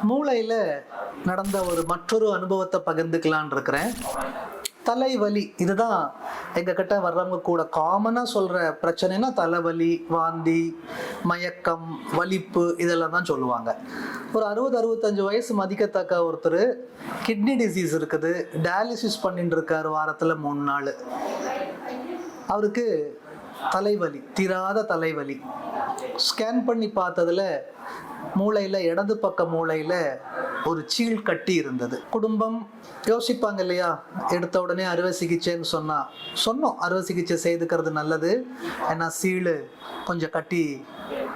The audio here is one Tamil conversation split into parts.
மூளையில் நடந்த ஒரு மற்றொரு அனுபவத்தை பகிர்ந்துக்கலான் இருக்கிறேன். தலைவலி இதுதான் எங்ககிட்ட வர்றவங்க கூட காமனாக சொல்கிற பிரச்சனைனா தலைவலி வாந்தி மயக்கம் வலிப்பு இதெல்லாம் தான் சொல்லுவாங்க. ஒரு அறுபது அறுபத்தஞ்சு வயசு மதிக்கத்தக்க ஒருத்தர் கிட்னி டிசீஸ் இருக்குது. டயாலிசிஸ் பண்ணிட்டு இருக்காரு வாரத்தில் மூணு நாள். அவருக்கு தலைவலி தீராத தலைவலி. ஸ்கேன் பண்ணி பார்த்ததுல மூளையில் இடது பக்க மூளையில் ஒரு சீல் கட்டி இருந்தது. குடும்பம் யோசிப்பாங்க இல்லையா? எடுத்த உடனே அறுவை சிகிச்சைன்னு சொன்னா சொன்னோம். அறுவை சிகிச்சை செய்துக்கிறது நல்லது. ஏன்னா சீழு கொஞ்சம் கட்டி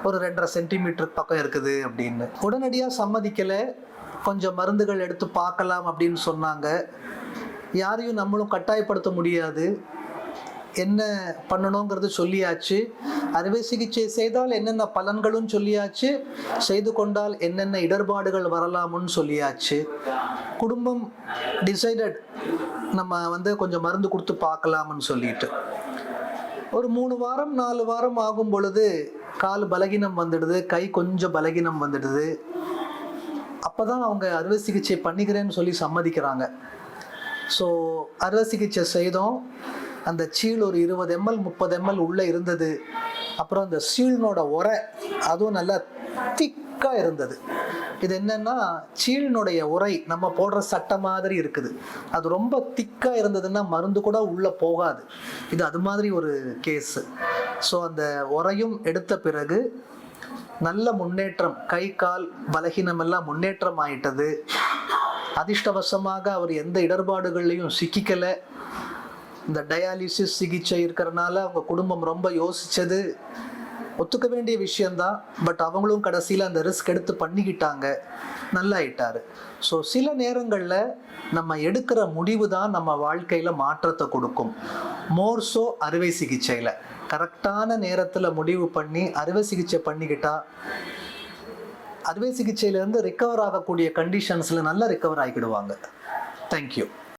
ஒரு ரெண்டரை சென்டிமீட்டர் பக்கம் இருக்குது அப்படின்னு. உடனடியாக சம்மதிக்கலை. கொஞ்சம் மருந்துகள் எடுத்து பார்க்கலாம் அப்படின்னு சொன்னாங்க. யாரையும் நம்மளும் கட்டாயப்படுத்த முடியாது. என்ன பண்ணணுங்கிறது சொல்லியாச்சு. அறுவை சிகிச்சை செய்தால் என்னென்ன பலன்களும் சொல்லியாச்சு. செய்து கொண்டால் என்னென்ன இடர்பாடுகள் வரலாமுன்னு சொல்லியாச்சு. குடும்பம் டிசைடட் நம்ம வந்து கொஞ்சம் மருந்து கொடுத்து பார்க்கலாம்னு சொல்லிட்டு. ஒரு மூணு வாரம் நாலு வாரம் ஆகும் பொழுது கால் பலகீனம் வந்துடுது கை கொஞ்சம் பலகீனம் வந்துடுது. அப்பதான் அவங்க அறுவை சிகிச்சை பண்ணிக்கிறேன்னு சொல்லி சம்மதிக்கிறாங்க. ஸோ அறுவை சிகிச்சை செய்தோம். அந்த சீல் ஒரு இருபது எம்எல் முப்பது எம்எல் உள்ளே இருந்தது. அப்புறம் அந்த சீலினோட உரை அதுவும் நல்லா திக்காக இருந்தது. இது என்னன்னா சீலினுடைய உரை நம்ம போடுற சட்டை மாதிரி இருக்குது. அது ரொம்ப திக்காக இருந்ததுன்னா மருந்து கூட உள்ளே போகாது. இது அது மாதிரி ஒரு கேஸு. ஸோ அந்த உரையும் எடுத்த பிறகு நல்ல முன்னேற்றம் கை கால் பலகீனம் எல்லாம் முன்னேற்றம் ஆயிட்டது. அதிர்ஷ்டவசமாக அவர் எந்த இடர்பாடுகள்லையும் சிக்கிக்கலை. இந்த டயாலிசிஸ் சிகிச்சை இருக்கிறனால அவங்க குடும்பம் ரொம்ப யோசிச்சது. ஒத்துக்க வேண்டிய விஷயந்தான் பட் அவங்களும் கடைசியில் அந்த ரிஸ்க் எடுத்து பண்ணிக்கிட்டாங்க. நல்லாயிட்டாரு. ஸோ சில நேரங்களில் நம்ம எடுக்கிற முடிவு தான் நம்ம வாழ்க்கையில் மாற்றத்தை கொடுக்கும். மோர்ஸோ அறுவை சிகிச்சையில். கரெக்டான நேரத்தில் முடிவு பண்ணி அறுவை சிகிச்சை பண்ணிக்கிட்டா அறுவை சிகிச்சையிலேருந்து ரிக்கவர் ஆகக்கூடிய கண்டிஷன்ஸில் நல்லா ரிக்கவர் ஆகிக்கிடுவாங்க தேங்க்யூ